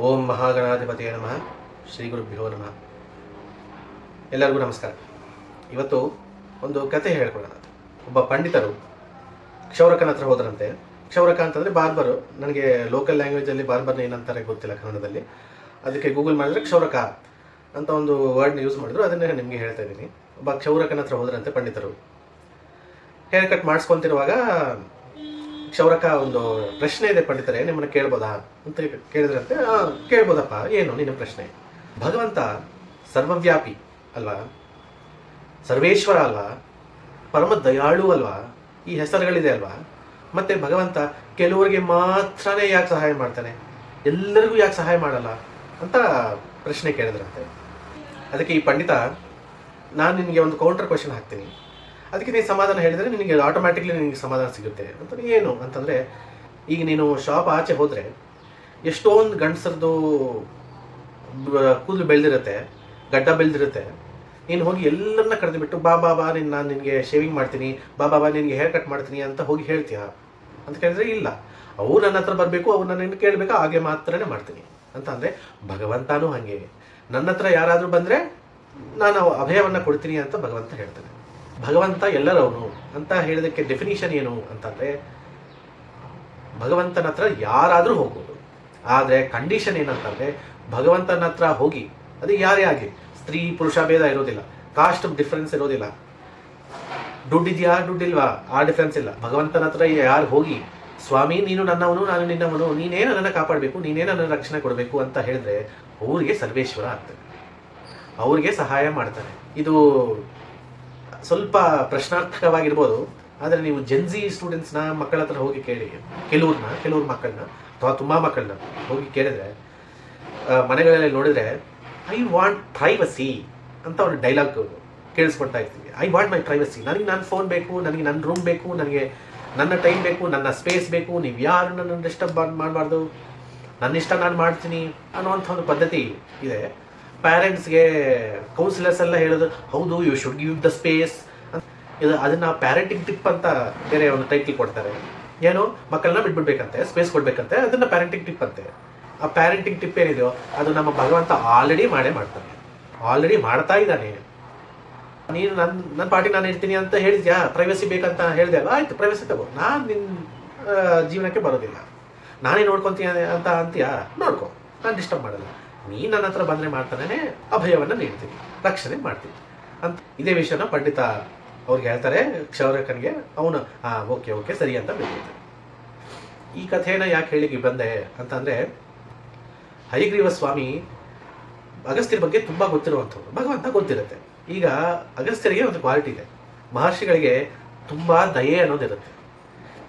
ಓಂ ಮಹಾಗಣಾಧಿಪತಿಯ ನಮಃ. ಶ್ರೀ ಗುರುಭ್ಯೋ ನಮಃ. ಎಲ್ಲರಿಗೂ ನಮಸ್ಕಾರ. ಇವತ್ತು ಒಂದು ಕತೆ ಹೇಳ್ಕೊಳ್ಳೋಣ. ಒಬ್ಬ ಪಂಡಿತರು ಕ್ಷೌರಕನ ಹತ್ರ ಹೋದ್ರಂತೆ. ಕ್ಷೌರಕ ಅಂತಂದರೆ ಬಾರ್ಬರು. ನನಗೆ ಲೋಕಲ್ ಲ್ಯಾಂಗ್ವೇಜಲ್ಲಿ ಬಾರ್ಬರ್ನ ಏನಂತಾರೆ ಗೊತ್ತಿಲ್ಲ ಕನ್ನಡದಲ್ಲಿ. ಅದಕ್ಕೆ ಗೂಗಲ್ ಮಾಡಿದ್ರೆ ಕ್ಷೌರಕ ಅಂತ ಒಂದು ವರ್ಡ್ನ ಯೂಸ್ ಮಾಡಿದ್ರು. ಅದನ್ನೇ ನಿಮಗೆ ಹೇಳ್ತಾ ಇದ್ದೀನಿ. ಒಬ್ಬ ಕ್ಷೌರಕನ ಹತ್ರ ಹೋದ್ರಂತೆ ಪಂಡಿತರು. ಹೇರ್ ಕಟ್ ಮಾಡಿಸ್ಕೊಂತಿರುವಾಗ ಕ್ಷೌರಕ ಒಂದು ಪ್ರಶ್ನೆ ಇದೆ ಪಂಡಿತರೇ ನಿಮ್ಮನ್ನ ಕೇಳ್ಬೋದಾ ಅಂತ ಕೇಳಿದ್ರಂತೆ "ಆ, ಕೇಳ್ಬೋದಪ್ಪ ಏನು ನಿನ್ನ ಪ್ರಶ್ನೆ? ಭಗವಂತ ಸರ್ವವ್ಯಾಪಿ ಅಲ್ವಾ? ಸರ್ವೇಶ್ವರ ಅಲ್ವಾ? ಪರಮ ದಯಾಳು ಅಲ್ವಾ? ಈ ಹೆಸರುಗಳಿದೆ ಅಲ್ವಾ? ಮತ್ತೆ ಭಗವಂತ ಕೆಲವರಿಗೆ ಮಾತ್ರನೇ ಯಾಕೆ ಸಹಾಯ ಮಾಡ್ತಾನೆ? ಎಲ್ಲರಿಗೂ ಯಾಕೆ ಸಹಾಯ ಮಾಡಲ್ಲ ಅಂತ ಪ್ರಶ್ನೆ ಕೇಳಿದ್ರಂತೆ. ಅದಕ್ಕೆ ಈ ಪಂಡಿತ ನಾನು ನಿನಗೆ ಒಂದು ಕೌಂಟರ್ ಕ್ವಶನ್ ಹಾಕ್ತೀನಿ. ಅದಕ್ಕೆ ನೀನು ಸಮಾಧಾನ ಹೇಳಿದರೆ ನಿನಗೆ ಆಟೋಮ್ಯಾಟಿಕ್ಲಿ ನಿನಗೆ ಸಮಾಧಾನ ಸಿಗುತ್ತೆ. ಅಂತ ಏನು? ಅಂತಂದರೆ, ಈಗ ನೀನು ಶಾಪ್ ಆಚೆ ಹೋದರೆ, ಎಷ್ಟೊಂದು ಗಂಡಸರದು ಕೂದಲು ಬೆಳೆದಿರುತ್ತೆ, ಗಡ್ಡ ಬೆಳೆದಿರುತ್ತೆ. ನೀನು ಹೋಗಿ ಎಲ್ಲರನ್ನ ಕರೆದುಬಿಟ್ಟು, ಬಾ ಬಾ ಬಾ ನಿನ್ನ ನಾನು ನಿನಗೆ ಶೇವಿಂಗ್ ಮಾಡ್ತೀನಿ, ಬಾ ಬಾ ಬಾ, ನಿನಗೆ ಹೇರ್ ಕಟ್ ಮಾಡ್ತೀನಿ ಅಂತ ಹೋಗಿ ಹೇಳ್ತೀಯ? ಅಂತ ಕೇಳಿದ್ರೆ ಇಲ್ಲ. ಅವ್ರು ನನ್ನ ಹತ್ರ ಬರಬೇಕು, ಅವ್ರು ನನ್ನ ಕೇಳಬೇಕು, ಹಾಗೆ ಮಾತ್ರನೇ ಮಾಡ್ತೀನಿ. ಅಂತ ಅಂದರೆ ಭಗವಂತನೂ ಹಾಗೆ. ನನ್ನ ಹತ್ರ ಯಾರಾದರೂ ಬಂದರೆ, ನಾನು ಅಭಯವನ್ನು ಕೊಡ್ತೀನಿ ಅಂತ ಭಗವಂತ ಹೇಳ್ತಾನೆ. ಭಗವಂತ ಎಲ್ಲರವನು ಅಂತ ಹೇಳೋದಕ್ಕೆ ಡೆಫಿನಿಷನ್ ಏನು ಅಂತಂದರೆ, ಭಗವಂತನ ಹತ್ರ ಯಾರಾದರೂ ಹೋಗ್ಬೋದು. ಆದರೆ ಕಂಡೀಷನ್ ಏನಂತಂದರೆ, ಭಗವಂತನ ಹತ್ರ ಹೋಗಿ, ಅದು ಯಾರೇ ಆಗಲಿ ಸ್ತ್ರೀ, ಪುರುಷ ಭೇದ ಇರೋದಿಲ್ಲ. ಕಾಸ್ಟ್ ಡಿಫ್ರೆನ್ಸ್ ಇರೋದಿಲ್ಲ. ದುಡ್ಡಿದ್ಯಾ, ದುಡ್ಡಿಲ್ವಾ? ಆ ಡಿಫ್ರೆನ್ಸ್ ಇಲ್ಲ. ಭಗವಂತನ ಹತ್ರ ಯಾರು ಹೋಗಿ, ಸ್ವಾಮಿ, ನೀನು ನನ್ನವನು, ನಾನು ನಿನ್ನವನು, ನೀನೇನು ನನ್ನನ್ನು ಕಾಪಾಡಬೇಕು, ನೀನೇನು ನನ್ನ ರಕ್ಷಣೆ ಕೊಡಬೇಕು ಅಂತ ಹೇಳಿದ್ರೆ, ಅವ್ರಿಗೆ ಸರ್ವೇಶ್ವರ ಆಗ್ತದೆ ಅವ್ರಿಗೆ ಸಹಾಯ ಮಾಡ್ತಾನೆ. ಇದು ಸ್ವಲ್ಪ ಪ್ರಶ್ನಾರ್ಥಕವಾಗಿರ್ಬೋದು, ಆದರೆ ನೀವು ಜೆನ್ಜಿ ಸ್ಟೂಡೆಂಟ್ಸ್ನ ಮಕ್ಕಳ ಹತ್ರ ಹೋಗಿ ಕೇಳಿ. ಕೆಲವ್ರನ್ನ ಕೆಲವ್ರ ಮಕ್ಕಳನ್ನ ಅಥವಾ ತುಂಬ ಮಕ್ಕಳನ್ನ ಹೋಗಿ ಕೇಳಿದ್ರೆ ಮನೆಗಳಲ್ಲಿ ನೋಡಿದ್ರೆ ಐ ವಾಂಟ್ ಪ್ರೈವಸಿ ಅಂತ ಒಂದು ಡೈಲಾಗ್ ಕೇಳಿಸ್ಕೊಳ್ತಾ ಇರ್ತೀವಿ. ಐ ವಾಂಟ್ ಮೈ ಪ್ರೈವಸಿ ನನಗೆ ನನ್ನ ಫೋನ್ ಬೇಕು, ನನಗೆ ನನ್ನ ರೂಮ್ ಬೇಕು, ನನಗೆ ನನ್ನ ಟೈಮ್ ಬೇಕು, ನನ್ನ ಸ್ಪೇಸ್ ಬೇಕು. ನೀವು ಯಾರು ನನ್ನ ಡಿಸ್ಟರ್ಬ್ ಮಾಡಬಾರ್ದು? ನನ್ನ ಇಷ್ಟ ನಾನು ಮಾಡ್ತೀನಿ ಅನ್ನುವಂಥ ಒಂದು ಪದ್ಧತಿ ಇದೆ. ಪ್ಯಾರೆಂಟ್ಸ್ಗೆ ಕೌನ್ಸಿಲರ್ಸ್ ಎಲ್ಲ ಹೇಳೋದು, ಹೌದು you should give the space ಇದು ಅದನ್ನ ಪ್ಯಾರೆಂಟಿಂಗ್ ಟಿಪ್ ಅಂತ ಬೇರೆ ಒಂದು ಟೈಟ್ಲ್ ಕೊಡ್ತಾರೆ. ಏನು? ಮಕ್ಕಳನ್ನ ಬಿಟ್ಬಿಡ್ಬೇಕಂತೆ ಸ್ಪೇಸ್ ಕೊಡ್ಬೇಕಂತೆ, ಅದನ್ನ ಪ್ಯಾರೆಂಟಿಂಗ್ ಟಿಪ್ ಅಂತೆ. ಆ ಪ್ಯಾರೆಂಟಿಂಗ್ ಟಿಪ್ ಏನಿದೆಯೋ, ಅದು ನಮ್ಮ ಭಗವಂತ ಆಲ್ರೆಡಿ ಮಾಡೇ ಮಾಡ್ತಾನೆ. ಆಲ್ರೆಡಿ ಮಾಡ್ತಾ ಇದ್ದಾನೆ. ನೀನು ನನ್ನ ನನ್ನ ಪಾರ್ಟಿ ನಾನು ಇರ್ತೀನಿ ಅಂತ ಹೇಳಿದ್ಯಾ? ಪ್ರೈವಸಿ ಬೇಕಂತ ಹೇಳಿದೆ ಅಲ್ಲ ಆಯ್ತು ಪ್ರೈವಸಿ ತಗೋ. ನಾನು ನಿನ್ನ ಜೀವನಕ್ಕೆ ಬರೋದಿಲ್ಲ. ನಾನೇ ನೋಡ್ಕೊತೀನಿ ಅಂತ ಅಂತೀಯಾ? ನೋಡ್ಕೊ. ನಾನು ಡಿಸ್ಟರ್ಬ್ ಮಾಡಲ್ಲ. ನೀನು ನನ್ನ ಹತ್ರ ಬಂದರೆ ಮಾಡ್ತಾನೆ ಅಭಯವನ್ನು ನೀಡ್ತೀನಿ. ರಕ್ಷಣೆ ಮಾಡ್ತೀನಿ. ಅಂತ ಇದೇ ವಿಷಯನ ಪಂಡಿತ ಅವ್ರಿಗೆ ಹೇಳ್ತಾರೆ ಕ್ಷೌರಕನಿಗೆ, ಅವನು ಹಾಂ ಓಕೆ ಓಕೆ, ಸರಿ ಅಂತ ಬಿಡ್ತಾರೆ ಈ ಕಥೆನ ಯಾಕೆ ಹೇಳಿಗೆ ಬಂದೆ ಅಂತಂದರೆ, ಹಯಗ್ರೀವ ಸ್ವಾಮಿ ಅಗಸ್ತ್ಯರ ಬಗ್ಗೆ ತುಂಬ ಗೊತ್ತಿರುವಂಥವ್ರು. ಭಗವಂತ ಗೊತ್ತಿರುತ್ತೆ. ಈಗ ಅಗಸ್ತ್ಯರಿಗೆ ಒಂದು ಕ್ವಾಲಿಟಿ ಇದೆ. ಮಹರ್ಷಿಗಳಿಗೆ ತುಂಬ ದಯೆ ಅನ್ನೋದಿರುತ್ತೆ.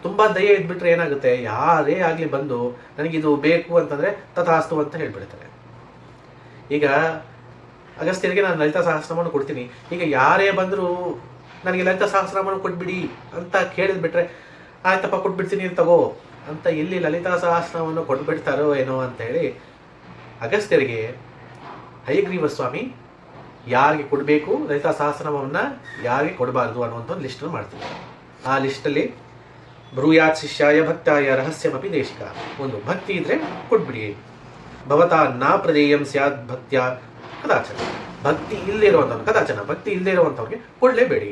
ತುಂಬ ದಯೆ ಇದ್ಬಿಟ್ರೆ ಏನಾಗುತ್ತೆ? ಯಾರೇ ಆಗಲಿ ಬಂದು ನನಗಿದು ಬೇಕು ಅಂತಂದರೆ ತಥಾಸ್ತು ಅಂತ ಹೇಳ್ಬಿಡ್ತಾರೆ. ಈಗ ಅಗಸ್ತ್ಯರಿಗೆ ನಾನು ಲಲಿತಾ ಸಹಸ್ರವನ್ನು ಕೊಡ್ತೀನಿ. ಈಗ ಯಾರೇ ಬಂದರೂ ನನಗೆ ಲಲಿತಾ ಸಹಸ್ರನಾಮನ ಕೊಟ್ಬಿಡಿ ಅಂತ ಕೇಳಿದ್ಬಿಟ್ರೆ ಆಯ್ತಪ್ಪ, ಕೊಟ್ಬಿಡ್ತೀನಿ ತಗೋ ಅಂತ ಎಲ್ಲಿ ಲಲಿತಾ ಸಹಸ್ರನಾಮವನ್ನು ಕೊಟ್ಬಿಡ್ತಾರೋ ಏನೋ ಅಂತ ಹೇಳಿ ಅಗಸ್ತ್ಯರಿಗೆ ಹಯಗ್ರೀವ ಸ್ವಾಮಿ ಯಾರಿಗೆ ಕೊಡಬೇಕು? ಲಲಿತಾ ಸಹಸ್ರನಾಮವನ್ನು ಯಾರಿಗೆ ಕೊಡಬಾರ್ದು? ಅನ್ನುವಂಥ ಒಂದು ಲಿಸ್ಟನ್ನು ಮಾಡ್ತೀವಿ. ಆ ಲಿಸ್ಟಲ್ಲಿ ಬ್ರೂಯಾತ್ ಶಿಷ್ಯಾಯ ಭಕ್ತಾಯ ರಹಸ್ಯಮಪಿ ದೇಶಿಕ. ಒಂದು ಭಕ್ತಿ ಇದ್ರೆ ಕೊಟ್ಬಿಡಿ. ಭವತಾ ನಾ ಪ್ರದೇಯಂ ಸ್ಯಾದ್ ಭಕ್ತ್ಯ ಕದಾಚನ. ಭಕ್ತಿ ಇಲ್ಲದೆ ಇರುವಂಥವ್ರು ಕದಾಚನ, ಭಕ್ತಿ ಇಲ್ಲದೆ ಇರುವಂಥವ್ರಿಗೆ ಕೊಡಲೇಬೇಡಿ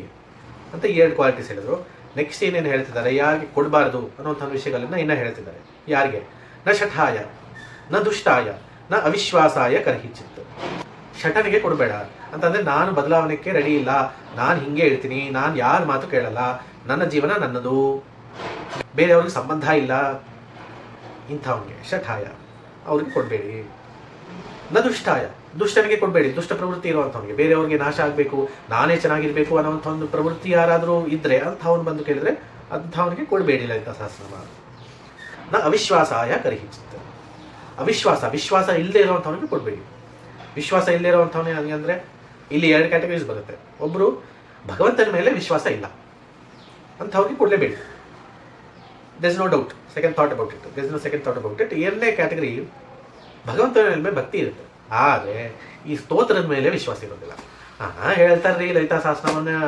ಅಂತ ಎರಡು ಕ್ವಾಲಿಟೀಸ್ ಹೇಳಿದ್ರು. ನೆಕ್ಸ್ಟ್ ಏನೇನು ಹೇಳ್ತಿದ್ದಾರೆ, ಯಾರಿಗೆ ಕೊಡಬಾರ್ದು ಅನ್ನೋಂಥ ವಿಷಯಗಳನ್ನ ಇನ್ನೂ ಹೇಳ್ತಿದ್ದಾರೆ. ಯಾರಿಗೆ? ನ ಶಠಾಯ, ನ ದುಷ್ಟಾಯ, ನ ಅವಿಶ್ವಾಸಾಯ ಕರ್ಹಿಚಿತ್ತು ಶಟನಿಗೆ ಕೊಡಬೇಡ. ಅಂತಂದ್ರೆ ನಾನು ಬದಲಾವಣೆಗೆ ರೆಡಿ ಇಲ್ಲ, ನಾನು ಹಿಂಗೆ ಹೇಳ್ತೀನಿ, ನಾನು ಯಾರ ಮಾತು ಕೇಳಲ್ಲ, ನನ್ನ ಜೀವನ ನನ್ನದು. ಬೇರೆಯವ್ರಿಗೆ ಸಂಬಂಧ ಇಲ್ಲ. ಇಂಥವನಿಗೆ ಶಠಾಯ, ಅವ್ರಿಗೆ ಕೊಡಬೇಡಿ. ನ ದುಷ್ಟಾಯ ದುಷ್ಟನಿಗೆ ಕೊಡಬೇಡಿ, ದುಷ್ಟ ಪ್ರವೃತ್ತಿ ಇರುವಂಥವ್ನಿಗೆ. ಬೇರೆಯವ್ರಿಗೆ ನಾಶ ಆಗಬೇಕು, ನಾನೇ ಚೆನ್ನಾಗಿರಬೇಕು ಅನ್ನೋಂಥ ಒಂದು ಪ್ರವೃತ್ತಿ ಯಾರಾದರೂ ಇದ್ದರೆ ಅಂಥವ್ನು ಬಂದು ಕೇಳಿದ್ರೆ ಅಂಥವನಿಗೆ ಕೊಡಬೇಡಿ ಲಲಿತಾ ಸಹಸ್ರನಾಮ. ನ ಅವಿಶ್ವಾಸಾಯ ಕರಿಹಿಚಿತ್ತ ಅವಿಶ್ವಾಸ, ವಿಶ್ವಾಸ ಇಲ್ಲದೆ ಇರುವಂಥವನಿಗೆ ಕೊಡಬೇಡಿ. ವಿಶ್ವಾಸ ಇಲ್ಲದೆ ಇರುವಂಥವನೇ ಹಂಗೆ ಅಂದರೆ, ಇಲ್ಲಿ ಎರಡು ಕ್ಯಾಟಗರೀಸ್ ಬರುತ್ತೆ. ಒಬ್ಬರು ಭಗವಂತನ ಮೇಲೆ ವಿಶ್ವಾಸ ಇಲ್ಲ. ಅಂಥವ್ರಿಗೆ ಕೊಡಲೇಬೇಡಿ. There no doubt second thought about it there no second thought about it ಎರಡನೇ ಕ್ಯಾಟಗರಿ ಭಗವಂತನ ಮೇಲೆ ಭಕ್ತಿ ಇರುತ್ತೆ. ಆದರೆ ಈ ಸ್ತೋತ್ರದ ಮೇಲೆ ವಿಶ್ವಾಸ ಇರೋದಿಲ್ಲ. ಹಾಂ ಹೇಳ್ತಾರೆ ರೀ ಲಲಿತಾ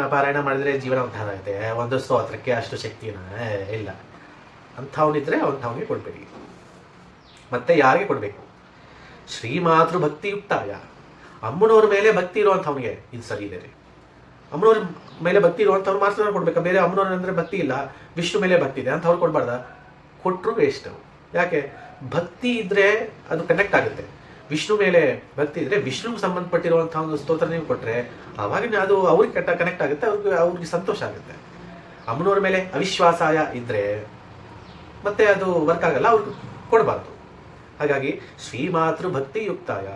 ಪಾರಾಯಣ ಮಾಡಿದ್ರೆ ಜೀವನ ಉದ್ಧಾರ ಆಗುತ್ತೆ. ಒಂದು ಸ್ತೋತ್ರಕ್ಕೆ ಅಷ್ಟು ಶಕ್ತಿನ ಇಲ್ಲ. ಅಂಥವನಿದ್ರೆ ಅಂಥವನಿಗೆ ಕೊಡಬೇಡಿ. ಮತ್ತೆ ಯಾರಿಗೆ ಕೊಡಬೇಕು? ಶ್ರೀಮಾತೃ ಭಕ್ತಿಯುಕ್ತಾಯ ಅಮ್ಮನವ್ರ ಮೇಲೆ ಭಕ್ತಿ ಇರುವಂಥವ್ನಿಗೆ ಇದು ಸರಿ ಇದೆ ರೀ. ಅಮ್ಮನವ್ರ ಮೇಲೆ ಭಕ್ತಿ ಇರುವಂಥವ್ರು ಮಾತ್ರ ಕೊಡ್ಬೇಕು? ಬೇರೆ ಅಮ್ಮನವ್ರ ಅಂದರೆ ಭಕ್ತಿ ಇಲ್ಲ. ವಿಷ್ಣು ಮೇಲೆ ಭಕ್ತಿ ಇದೆ. ಅಂಥವ್ರು ಕೊಡಬಾರ್ದ? ಕೊಟ್ಟರು ವೇಸ್ಟ್. ಯಾಕೆ? ಭಕ್ತಿ ಇದ್ರೆ ಅದು ಕನೆಕ್ಟ್ ಆಗುತ್ತೆ. ವಿಷ್ಣು ಮೇಲೆ ಭಕ್ತಿ ಇದ್ರೆ ವಿಷ್ಣುಗೆ ಸಂಬಂಧಪಟ್ಟಿರುವಂಥ ಒಂದು ಸ್ತೋತ್ರ ನೀವು ಕೊಟ್ಟರೆ ಅವಾಗ ಅದು ಅವ್ರಿಗೆ ಕಟ್ಟ ಕನೆಕ್ಟ್ ಆಗುತ್ತೆ, ಅವ್ರಿಗೆ ಅವ್ರಿಗೆ ಸಂತೋಷ ಆಗುತ್ತೆ. ಅಮ್ಮನವ್ರ ಮೇಲೆ ಅವಿಶ್ವಾಸಾಯ ಇದ್ರೆ ಮತ್ತೆ ಅದು ವರ್ಕ್ ಆಗಲ್ಲ, ಅವ್ರಿಗೆ ಕೊಡಬಾರ್ದು. ಹಾಗಾಗಿ ಶ್ರೀ ಮಾತೃ ಭಕ್ತಿ ಯುಕ್ತಾಯ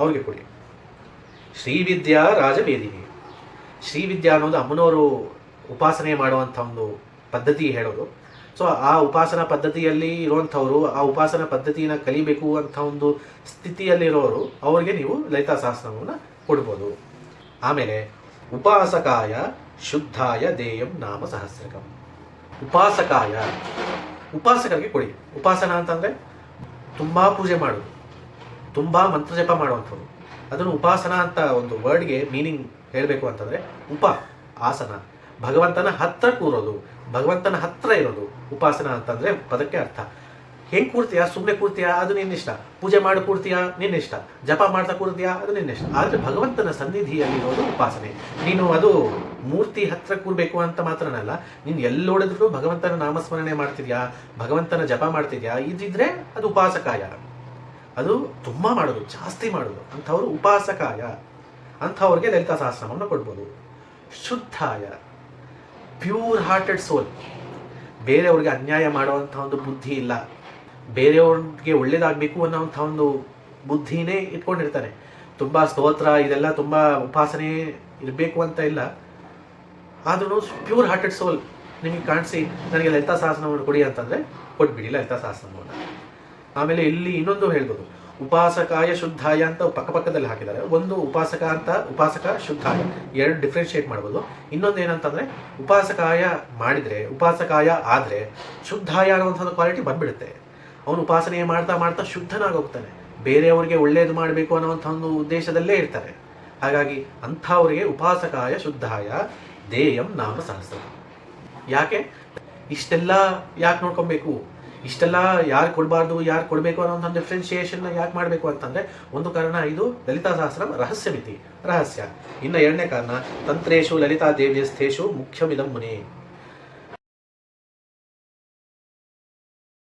ಅವ್ರಿಗೆ ಕೊಡಿ. ಶ್ರೀವಿದ್ಯಾ ರಾಜವೇದಿನಿ ಶ್ರೀವಿದ್ಯಾ ಅನ್ನೋದು ಅಮ್ಮನವರು ಉಪಾಸನೆ ಮಾಡುವಂಥ ಒಂದು ಪದ್ಧತಿ ಹೇಳೋದು. ಸೊ ಆ ಉಪಾಸನಾ ಪದ್ಧತಿಯಲ್ಲಿ ಇರುವಂಥವ್ರು, ಆ ಉಪಾಸನಾ ಪದ್ಧತಿಯನ್ನ ಕಲಿಬೇಕು ಅಂತ ಒಂದು ಸ್ಥಿತಿಯಲ್ಲಿರೋರು, ಅವರಿಗೆ ನೀವು ಲಲಿತಾ ಸಹಸ್ರನಾಮವನ್ನು ಕೊಡ್ಬೋದು. ಆಮೇಲೆ, ಉಪಾಸಕಾಯ ಶುದ್ಧಾಯ ದೇಯಂ ನಾಮ ಸಹಸ್ರಕಂ. ಉಪಾಸಕಾಯ, ಉಪಾಸಕರಿಗೆ ಕೊಡಿ. ಉಪಾಸನ ಅಂತಂದರೆ ತುಂಬ ಪೂಜೆ ಮಾಡೋದು ತುಂಬ ಮಂತ್ರ ಜಪ ಮಾಡುವಂಥವ್ರು. ಅದನ್ನು ಉಪಾಸನ ಅಂತ ಒಂದು ವರ್ಡ್ಗೆ ಮೀನಿಂಗ್ ಹೇಳಬೇಕು ಅಂತಂದರೆ ಉಪ, ಆಸನ. ಭಗವಂತನ ಹತ್ರ ಕೂರೋದು, ಭಗವಂತನ ಹತ್ರ ಇರೋದು. ಉಪಾಸನ ಅಂತಂದರೆ ಪದಕ್ಕೆ ಅರ್ಥ. ಹೆಂಗೆ ಕೂರ್ತೀಯಾ? ಸುಮ್ಮನೆ ಕೂರ್ತೀಯಾ? ಅದು ನಿನ್ನಿಷ್ಟ ಪೂಜೆ ಮಾಡಿ ಕೂರ್ತೀಯಾ? ನಿನ್ನಿಷ್ಟ ಜಪ ಮಾಡ್ತಾ ಕೂರ್ತೀಯಾ? ಅದು ನಿನ್ನಿಷ್ಟ ಆದರೆ ಭಗವಂತನ ಸನ್ನಿಧಿಯಲ್ಲಿರೋದು ಉಪಾಸನೆ. ನೀನು ಅದು ಮೂರ್ತಿ ಹತ್ರ ಕೂರ್ಬೇಕು ಅಂತ ಮಾತ್ರನಲ್ಲ ನೀನು ಎಲ್ಲೋಡಿದ್ರು ಭಗವಂತನ ನಾಮಸ್ಮರಣೆ ಮಾಡ್ತಿದ್ಯಾ? ಭಗವಂತನ ಜಪ ಮಾಡ್ತಿದ್ಯಾ? ಇದಿದ್ರೆ ಅದು ಉಪಾಸಕಾಯ. ಅದು ತುಂಬ ಮಾಡೋದು, ಜಾಸ್ತಿ ಮಾಡೋದು. ಅಂಥವ್ರು ಉಪಾಸಕಾಯ. ಅಂಥವ್ರಿಗೆ ಲಲಿತಾ ಸಹಸ್ರವನ್ನು ಕೊಡ್ಬೋದು. ಶುದ್ಧಾಯ. ಪ್ಯೂರ್ ಹಾರ್ಟೆಡ್ ಸೋಲ್ ಬೇರೆಯವ್ರಿಗೆ ಅನ್ಯಾಯ ಮಾಡುವಂಥ ಒಂದು ಬುದ್ಧಿ ಇಲ್ಲ. ಬೇರೆಯವ್ರಿಗೆ ಒಳ್ಳೇದಾಗಬೇಕು ಅನ್ನೋವಂಥ ಒಂದು ಬುದ್ಧಿನೇ ಇಟ್ಕೊಂಡಿರ್ತಾರೆ. ತುಂಬ ಸ್ತೋತ್ರ, ಇದೆಲ್ಲ ತುಂಬ ಉಪಾಸನೆ ಇರಬೇಕು ಅಂತ ಇಲ್ಲ. ಆದ್ರೂ ಪ್ಯೂರ್ ಹಾರ್ಟೆಡ್ ಸೋಲ್ ನಿಮಗೆ ಕಾಣಿಸಿ, ನನಗೆ ಲಲಿತಾ ಸಹಸ್ರನಾಮವನ್ನು ಕೊಡಿ ಅಂತಂದರೆ ಕೊಟ್ಬಿಡಿ ಲಲಿತಾ ಸಹಸ್ರನಾಮವನ್ನು. ಆಮೇಲೆ ಇಲ್ಲಿ ಇನ್ನೊಂದು ಹೇಳ್ಬೋದು. ಉಪಾಸಕಾಯ ಶುದ್ಧಾಯ ಅಂತ ಪಕ್ಕಪಕ್ಕದಲ್ಲಿ ಹಾಕಿದ್ದಾರೆ. ಒಂದು ಉಪಾಸಕ ಅಂತ ಉಪಾಸಕ ಶುದ್ಧಾಯ. ಎರಡು ಡಿಫ್ರೆನ್ಶಿಯೇಟ್ ಮಾಡ್ಬೋದು. ಇನ್ನೊಂದು ಏನಂತಂದ್ರೆ, ಉಪಾಸಕಾಯ ಮಾಡಿದ್ರೆ, ಉಪಾಸಕಾಯ ಆದ್ರೆ ಶುದ್ಧಾಯ ಅನ್ನುವಂಥದ್ದು ಕ್ವಾಲಿಟಿ ಬಂದ್ಬಿಡುತ್ತೆ. ಅವನು ಉಪಾಸನೆ ಮಾಡ್ತಾ ಮಾಡ್ತಾ ಶುದ್ಧನಾಗಿ ಹೋಗ್ತಾನೆ ಬೇರೆಯವರಿಗೆ ಒಳ್ಳೆಯದು ಮಾಡಬೇಕು ಅನ್ನುವಂಥ ಒಂದು ಉದ್ದೇಶದಲ್ಲೇ ಇರ್ತಾರೆ. ಹಾಗಾಗಿ ಅಂಥವರಿಗೆ ಉಪಾಸಕಾಯ ಶುದ್ಧಾಯ ದೇಯಂ ನಾಮ ಸಹಸ್ರ. ಯಾಕೆ? ಇಷ್ಟೆಲ್ಲ ಯಾಕೆ ನೋಡ್ಕೊಬೇಕು? ಇಷ್ಟೆಲ್ಲ ಯಾರು ಕೊಡಬಾರ್ದು, ಯಾರು ಕೊಡಬೇಕು ಅನ್ನೋ ಒಂದು ಡಿಫ್ರೆನ್ಶಿಯೇಷನ್ ಯಾಕೆ ಮಾಡಬೇಕು ಅಂತಂದ್ರೆ ಒಂದು ಕಾರಣ ಇದು ಲಲಿತಾ ಸಹಸ್ರ ರಹಸ್ಯ. ರಹಸ್ಯ ಇನ್ನು ಎರಡನೇ ಕಾರಣ, ತಂತ್ರೇಶು ಲಲಿತಾ ದೇವ್ಯಸ್ಥೇಶು ಮುಖ್ಯಮಿದಂ ಮುನಿ.